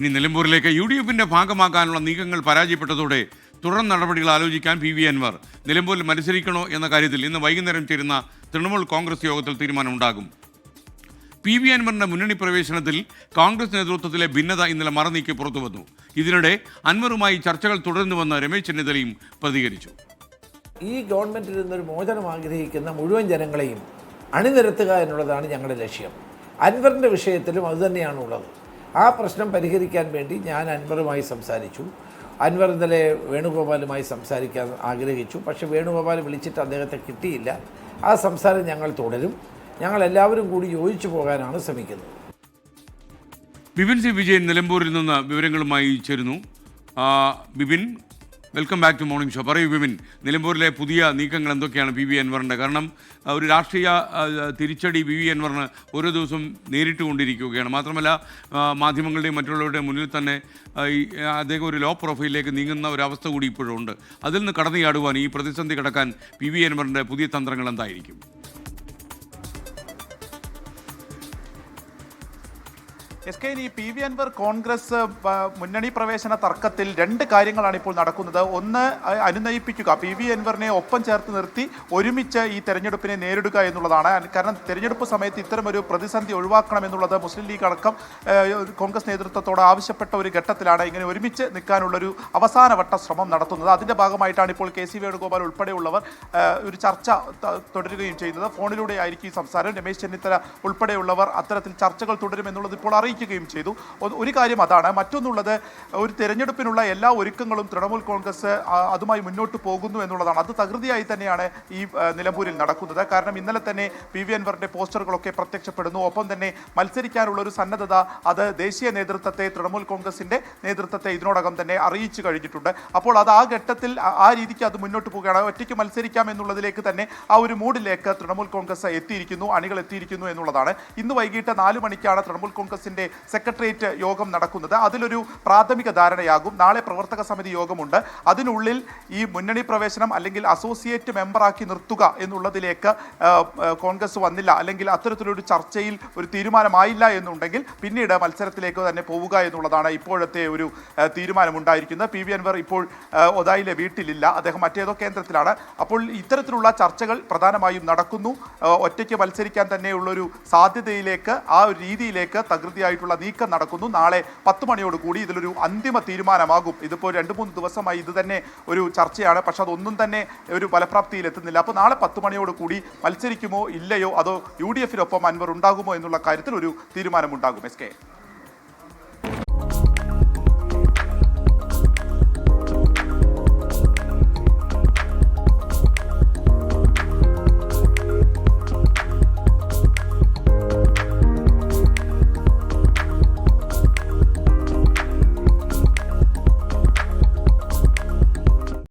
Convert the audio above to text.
ഇനി നിലമ്പൂരിലേക്ക് U D എഫിന്റെ ഭാഗമാക്കാനുള്ള നീക്കങ്ങൾ പരാജയപ്പെട്ടതോടെ തുടർ നടപടികൾ ആലോചിക്കാൻ പി വി അൻവർ. നിലമ്പൂരിൽ മത്സരിക്കണോ എന്ന കാര്യത്തിൽ ഇന്ന് വൈകുന്നേരം ചേരുന്ന തൃണമൂൽ കോൺഗ്രസ് യോഗത്തിൽ തീരുമാനമുണ്ടാകും. പി വി അൻവറിന്റെ മുന്നണി പ്രവേശനത്തിൽ കോൺഗ്രസ് നേതൃത്വത്തിലെ ഭിന്നത ഇന്നലെ മറനീക്കി പുറത്തുവന്നു. ഇതിനിടെ അൻവറുമായി ചർച്ചകൾ തുടരുന്നുവെന്ന് രമേശ് ചെന്നിത്തലയും പ്രതികരിച്ചു. ഈ ഗവൺമെന്റിൽ നിന്നൊരു മോചനം ആഗ്രഹിക്കുന്ന മുഴുവൻ ജനങ്ങളെയും അണിനിരത്തുക എന്നുള്ളതാണ് ഞങ്ങളുടെ ലക്ഷ്യം. അൻവറിന്റെ വിഷയത്തിലും അതുതന്നെയാണുള്ളത് ആ പ്രശ്നം പരിഹരിക്കാൻ വേണ്ടി ഞാൻ അൻവറുമായി സംസാരിച്ചു. അൻവർ ഇന്നലെ വേണുഗോപാലുമായി സംസാരിക്കാൻ ആഗ്രഹിച്ചു. പക്ഷേ വേണുഗോപാൽ വിളിച്ചിട്ട് അദ്ദേഹത്തെ കിട്ടിയില്ല. ആ സംസാരം ഞങ്ങൾ തുടരും. ഞങ്ങൾ എല്ലാവരും കൂടി യോജിച്ചു പോകാനാണ് ശ്രമിക്കുന്നത്. ബിപിൻ സി വിജയൻ നിലമ്പൂരിൽ നിന്ന് വിവരങ്ങളുമായി ചേരുന്നു. Bipin welcome back to morning show പറയൂ വിമിൻ നിലമ്പൂരിലെ പുതിയ നീക്കങ്ങൾ എന്തൊക്കെയാണ് പി വി അൻവറിന്റെ കാരണം ഒരു രാഷ്ട്രീയ തിരിച്ചടി പി വി അൻവറിന് ഓരോ ദിവസവും നേരിട്ട് കൊണ്ടിരിക്കുകയാണ് മാത്രമല്ല മാധ്യമങ്ങളുടെയും മറ്റുള്ളവരുടെയും മുന്നിൽ തന്നെ അദ്ദേഹം ഒരു ലോ പ്രൊഫൈലിലേക്ക് നീങ്ങുന്ന ഒരു അവസ്ഥ കൂടി ഇപ്പോഴുണ്ട് അതിൽ നിന്ന് കടന്നു ചാടുവാൻ ഈ പ്രതിസന്ധി കടക്കാൻ പി വി അൻവറിന്റെ പുതിയ തന്ത്രങ്ങൾ എന്തായിരിക്കും? എസ് കെ ഈ പി വി അൻവർ കോൺഗ്രസ് മുന്നണി പ്രവേശന തർക്കത്തിൽ രണ്ട് കാര്യങ്ങളാണ് ഇപ്പോൾ നടക്കുന്നത്. ഒന്ന് അനുനയിപ്പിക്കുക. പി വി അൻവറിനെ ഒപ്പം ചേർത്ത് നിർത്തി ഒരുമിച്ച് ഈ തെരഞ്ഞെടുപ്പിനെ നേരിടുക എന്നുള്ളതാണ്. കാരണം തെരഞ്ഞെടുപ്പ് സമയത്ത് ഇത്തരമൊരു പ്രതിസന്ധി ഒഴിവാക്കണം എന്നുള്ളത് മുസ്ലിം ലീഗ് അടക്കം കോൺഗ്രസ് നേതൃത്വത്തോട് ആവശ്യപ്പെട്ട ഒരു ഘട്ടത്തിലാണ് ഇങ്ങനെ ഒരുമിച്ച് നിൽക്കാനുള്ളൊരു അവസാനവട്ട ശ്രമം നടത്തുന്നത്. അതിന്റെ ഭാഗമായിട്ടാണ് ഇപ്പോൾ കെ സി വേണുഗോപാൽ ഉൾപ്പെടെയുള്ളവർ ഒരു ചർച്ച തുടരുകയും ചെയ്യുന്നത്. ഫോണിലൂടെ ആയിരിക്കും സംസാരം. രമേശ് ചെന്നിത്തല ഉൾപ്പെടെയുള്ളവർ അത്തരത്തിൽ ചർച്ചകൾ തുടരുമെന്നുള്ളത് ഇപ്പോൾ അറിയിക്കുകയും ചെയ്തു. ഒരു കാര്യം അതാണ്. മറ്റൊന്നുള്ളത് ഒരു തെരഞ്ഞെടുപ്പിനുള്ള എല്ലാ ഒരുക്കങ്ങളും തൃണമൂൽ കോൺഗ്രസ് അതുമായി മുന്നോട്ട് പോകുന്നു എന്നുള്ളതാണ്. അത് തകൃതിയായി തന്നെയാണ് ഈ നിലമ്പൂരിൽ നടക്കുന്നത്. കാരണം ഇന്നലെ തന്നെ പി. വി. അൻവറിന്റെ പോസ്റ്ററുകളൊക്കെ പ്രത്യക്ഷപ്പെടുന്നു. ഒപ്പം തന്നെ മത്സരിക്കാനുള്ള ഒരു സന്നദ്ധത അത് ദേശീയ നേതൃത്വത്തെ തൃണമൂൽ കോൺഗ്രസിന്റെ നേതൃത്വത്തെ ഇതിനോടകം തന്നെ അറിയിച്ചു കഴിഞ്ഞിട്ടുണ്ട്. അപ്പോൾ അത് ആ ഘട്ടത്തിൽ ആ- രീതിക്ക് അത് മുന്നോട്ട് പോവുകയാണ് ഒറ്റയ്ക്ക് മത്സരിക്കാം എന്നുള്ളതിലേക്ക് തന്നെ ആ ഒരു മൂഡിലേക്ക് തൃണമൂൽ കോൺഗ്രസ് എത്തിയിരിക്കുന്നു അണികൾ എത്തിയിരിക്കുന്നു എന്നുള്ളതാണ്. ഇന്ന് വൈകിട്ട് നാല് മണിക്കാണ് തൃണമൂൽ കോൺഗ്രസിന്റെ സെക്രട്ടേറിയറ്റ് യോഗം നടക്കുന്നത്. അതിലൊരു പ്രാഥമിക ധാരണയാകും. നാളെ പ്രവർത്തക സമിതി യോഗമുണ്ട്. അതിനുള്ളിൽ ഈ മുന്നണി പ്രവേശനം അല്ലെങ്കിൽ അസോസിയേറ്റ് മെമ്പറാക്കി നിർത്തുക എന്നുള്ളതിലേക്ക് കോൺഗ്രസ് വന്നില്ല. അല്ലെങ്കിൽ അത്തരത്തിലൊരു ചർച്ചയിൽ ഒരു തീരുമാനമായില്ല എന്നുണ്ടെങ്കിൽ പിന്നീട് മത്സരത്തിലേക്ക് തന്നെ പോവുക എന്നുള്ളതാണ് ഇപ്പോഴത്തെ ഒരു തീരുമാനമുണ്ടായിരിക്കുന്നത്. പി വി അൻവർ ഇപ്പോൾ ഒതായിലെ വീട്ടിലില്ല. അദ്ദേഹം മറ്റേതോ കേന്ദ്രത്തിലാണ്. അപ്പോൾ ഇത്തരത്തിലുള്ള ചർച്ചകൾ പ്രധാനമായും നടക്കുന്നു. ഒറ്റയ്ക്ക് മത്സരിക്കാൻ തന്നെയുള്ളൊരു സാധ്യതയിലേക്ക് ആ ഒരു രീതിയിലേക്ക് തകൃതിയായിട്ടുള്ള നീക്കം നടക്കുന്നു. നാളെ പത്ത് മണിയോട് കൂടി ഇതിലൊരു അന്തിമ തീരുമാനമാകും. ഇതിപ്പോൾ രണ്ട് മൂന്ന് ദിവസമായി ഇത് തന്നെ ഒരു ചർച്ചയാണ്. പക്ഷെ അതൊന്നും തന്നെ ഒരു ഫലപ്രാപ്തിയിൽ എത്തുന്നില്ല. അപ്പോൾ നാളെ പത്ത് മണിയോട് കൂടി മത്സരിക്കുമോ ഇല്ലയോ അതോ യു ഡി എഫിനൊപ്പം അൻവർ ഉണ്ടാകുമോ എന്നുള്ള കാര്യത്തിൽ ഒരു തീരുമാനമുണ്ടാകും. S K.